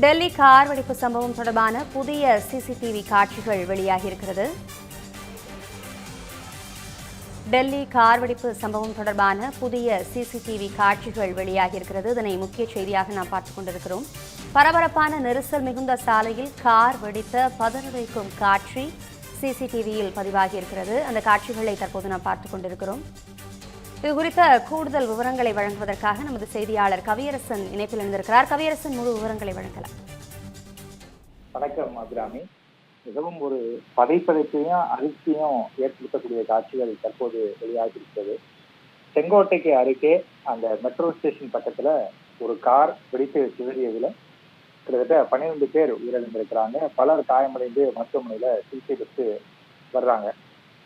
Delhi car வெடிப்பு சம்பவம் தொடர்பான புதிய சிசிடிவி காட்சிகள் வெளியாகியிருக்கிறது. டெல்லி கார் வெடிப்பு சம்பவம் தொடர்பான புதிய சிசிடிவி காட்சிகள் வெளியாகியிருக்கிறது. இதனை முக்கிய செய்தியாக நாம் பார்த்துக் கொண்டிருக்கிறோம். பரபரப்பான நெரிசல் மிகுந்த சாலையில் கார் வெடித்த பதற வைக்கும் காட்சி சிசிடிவியில் பதிவாகியிருக்கிறது. அந்த காட்சிகளை தற்போது நாம் பார்த்துக் கொண்டிருக்கிறோம். இது குறித்த கூடுதல் விவரங்களை வழங்குவதற்காக நமது செய்தியாளர் கவியரசன் இணைப்பில் இருந்திருக்கிறார் கவியரசன் முழு விவரங்களை வழங்கலாம். வணக்கம் அபிராமி. மிகவும் ஒரு பதைப்பதைப்பையும் அதிர்ச்சியும் ஏற்படுத்தக்கூடிய காட்சிகள் தற்போது வெளியாகியிருக்கிறது. செங்கோட்டைக்கு அருகே அந்த மெட்ரோ ஸ்டேஷன் பக்கத்துல ஒரு கார் வெடித்து சிதறியதுல கிட்டத்தட்ட பன்னிரெண்டு பேர் உயிரிழந்திருக்கிறாங்க. பலர் காயமடைந்து மருத்துவமனையில சிகிச்சை பெற்று வர்றாங்க.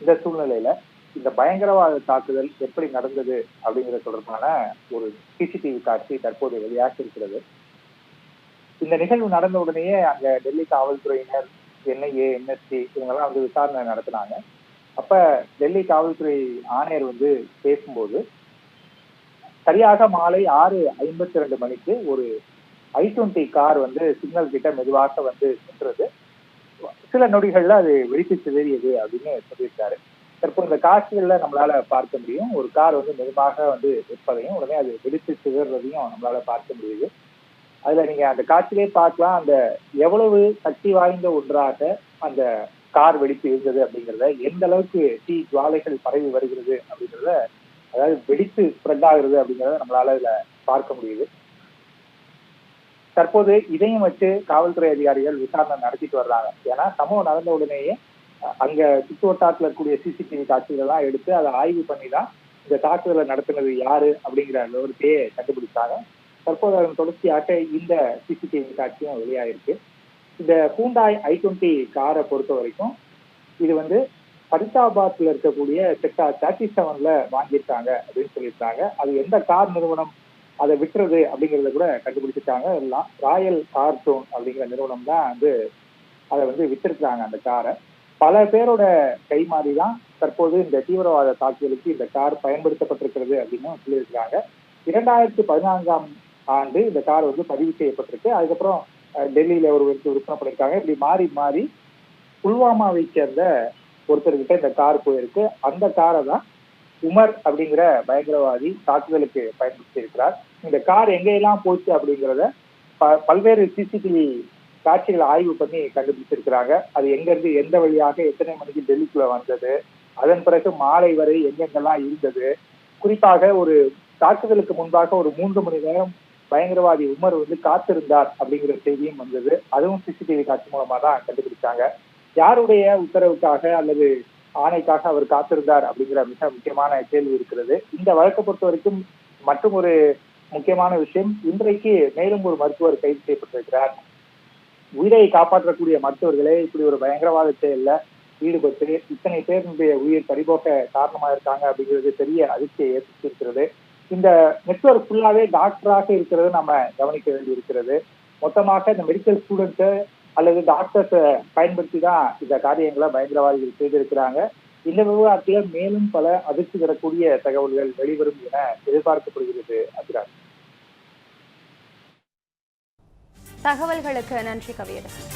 இந்த சூழ்நிலையில இந்த பயங்கரவாத தாக்குதல் எப்படி நடந்தது அப்படிங்கிறது தொடர்பான ஒரு சிசிடிவி காட்சி தற்போது வெளியாக இருக்கிறது. இந்த நிகழ்வு நடந்த உடனேயே அங்க டெல்லி காவல்துறையினர் என்ஐஏ என்எஸ்டி இவங்கெல்லாம் வந்து விசாரணை நடத்தினாங்க. அப்ப டெல்லி காவல்துறை ஆணையர் வந்து பேசும்போது சரியாக மாலை ஆறு ஐம்பத்தி ரெண்டு மணிக்கு ஒரு ஐ டுவெண்ட்டி கார் வந்து சிக்னல் கிட்ட மெதுவாக வந்து சென்றது சில நொடிகள்ல அது வெடித்து சிதறியது அப்படின்னு சொல்லியிருக்காரு. தற்போது இந்த காட்சிகள்ல நம்மளால பார்க்க முடியும். ஒரு கார் வந்து மெதுவாக வந்து நிற்பதையும் உடனே அது வெடித்து சிதறதையும் நம்மளால பார்க்க முடியுது. அதுல நீங்க அந்த காட்சியிலே பார்க்கலாம். அந்த எவ்வளவு சக்தி வாய்ந்த ஒன்றாக அந்த கார் வெடித்து இருந்தது அப்படிங்கிறத எந்த அளவுக்கு தீ ஜுவாலைகள் பரவி வருகிறது அப்படிங்கிறத அதாவது வெடித்து ஸ்ப்ரெட் ஆகுறது அப்படிங்கிறத நம்மளால இதுல பார்க்க முடியுது. தற்போது இதையும் வச்சு காவல்துறை அதிகாரிகள் விசாரணை நடத்திட்டு வர்றாங்க. ஏன்னா சம்பவம் நடந்த உடனேயே அங்க சுற்றுவட்டாரத்தில் இருக்கக்கூடிய சிசிடிவி காட்சிகள் எல்லாம் எடுத்து அதை ஆய்வு பண்ணி தான் இந்த தாக்குதலை நடத்தினது யாரு அப்படிங்கிற விவரத்தையே கண்டுபிடிச்சாங்க. தற்போது அதன் தொடர்ச்சியாக இந்த சிசிடிவி காட்சியும் வெளியாயிருக்கு. இந்த ஹூண்டாய் ஐ டுவெண்ட்டி காரை பொறுத்த வரைக்கும் இது வந்து ஃபரிதாபாத்ல இருக்கக்கூடிய செக்டார் தேர்ட்டி செவன்ல வாங்கியிருக்காங்க அப்படின்னு சொல்லியிருக்காங்க. அது எந்த கார் நிறுவனம் அதை விட்டுறது அப்படிங்கிறத கூட கண்டுபிடிச்சிருக்காங்க எல்லாம் ராயல் கார்டூன் அப்படிங்கிற நிறுவனம் தான் வந்து அதை வந்து வித்திருக்காங்க அந்த காரை பல பேரோட கை மாறி தான் தற்போது இந்த தீவிரவாத தாக்குதலுக்கு இந்த கார் பயன்படுத்தப்பட்டிருக்கிறது அப்படின்னு சொல்லியிருக்காங்க இரண்டாயிரத்தி பதினான்காம் ஆண்டு இந்த கார் வந்து பதிவு செய்யப்பட்டிருக்கு. அதுக்கப்புறம் டெல்லியில ஒரு விற்பனை பண்ணியிருக்காங்க. இப்படி மாறி மாறி புல்வாமாவை சேர்ந்த ஒருத்தர்கிட்ட இந்த கார் போயிருக்கு. அந்த காரை தான் உமர் அப்படிங்கிற பயங்கரவாதி தாக்குதலுக்கு பயன்படுத்தி இருக்கிறார் இந்த கார் எங்கெல்லாம் போச்சு அப்படிங்கிறத பல்வேறு சிசிடிவி காட்சிகளை ஆய்வு பண்ணி கண்டுபிடிச்சிருக்கிறாங்க. அது எங்கிருந்து எந்த வழியாக எத்தனை மணிக்கு டெல்லிக்குள்ள வந்தது அதன் பிறகு மாலை வரை எங்கெங்கெல்லாம் இருந்தது. குறிப்பாக ஒரு தாக்குதலுக்கு முன்பாக ஒரு மூன்று மணி நேரம் பயங்கரவாதி உமர் வந்து காத்திருந்தார் அப்படிங்கிற செய்தியும் வந்தது. அதுவும் சிசிடிவி காட்சி மூலமா தான் கண்டுபிடிச்சாங்க. யாருடைய உத்தரவுக்காக அல்லது ஆணைக்காக அவர் காத்திருந்தார் அப்படிங்கிற மிக முக்கியமான கேள்வி இருக்கிறது. இந்த வழக்கை பொறுத்த வரைக்கும் மற்றும் ஒரு முக்கியமான விஷயம் இன்றைக்கு மேலும் ஒரு மருத்துவர் கைது செய்யப்பட்டிருக்கிறார். உயிரை காப்பாற்றக்கூடிய மருத்துவர்களே இப்படி ஒரு பயங்கரவாத செயல்ல ஈடுபட்டு இத்தனை பேருடைய உயிர் பறிபோக்க காரணமா இருக்காங்க அப்படிங்கிறது பெரிய அதிர்ச்சியை ஏற்படுத்தியிருக்கிறது. இந்த நெட்ஒர்க் ஃபுல்லாவே டாக்டராக இருக்கிறது நம்ம கவனிக்க வேண்டி இருக்கிறது மொத்தமாக இந்த மெடிக்கல் ஸ்டூடெண்ட்ஸை அல்லது டாக்டர்ஸை பயன்படுத்தி தான் இந்த காரியங்களை பயங்கரவாதிகள் செய்திருக்கிறாங்க. இந்த விவகாரத்துல மேலும் பல அதிர்ச்சி தரக்கூடிய தகவல்கள் வெளிவரும் என எதிர்பார்க்கப்படுகிறது அபிராஜ் தகவல்களுக்கு நன்றி கவியரசன்.